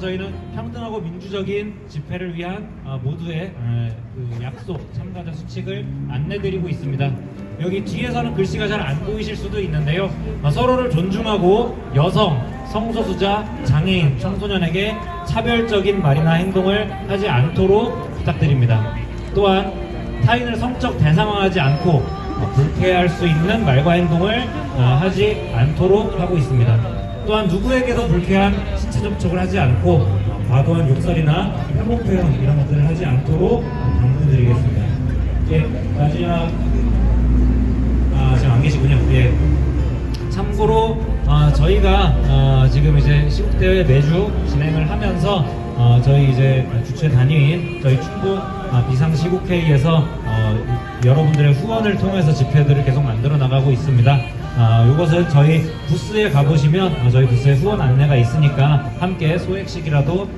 저희는 평등하고 민주적인 집회를 위한 어, 모두의 에, 그 약속 참가자 수칙을 안내드리고 있습니다. 여기 뒤에서는 글씨가 잘 안 보이실 수도 있는데요. 어, 서로를 존중하고 여성, 성소수자, 장애인, 청소년에게 차별적인 말이나 행동을 하지 않도록 부탁드립니다. 또한 타인을 성적 대상화하지 않고 어, 불쾌할 수 있는 말과 행동을 어, 하지 않도록 하고 있습니다. 또한 누구에게도 불쾌한 접촉을 하지 않고 어, 과도한 욕설이나 혐오 표현 이런 것들을 하지 않도록 당부드리겠습니다. 예, 마지막 아 지금 안 계시군요. 예. 참고로 어, 저희가 어, 지금 이제 시국 대회 매주 진행을 하면서 어, 저희 이제 주최 단위인 저희 충북 아, 비상시국회의에서 어, 여러분들의 후원을 통해서 집회들을 계속 만들어 나가고 있습니다. 아, 이것은 저희 부스에 가보시면 어, 저희 부스에 후원 안내가 있으니까 함께 소액식이라도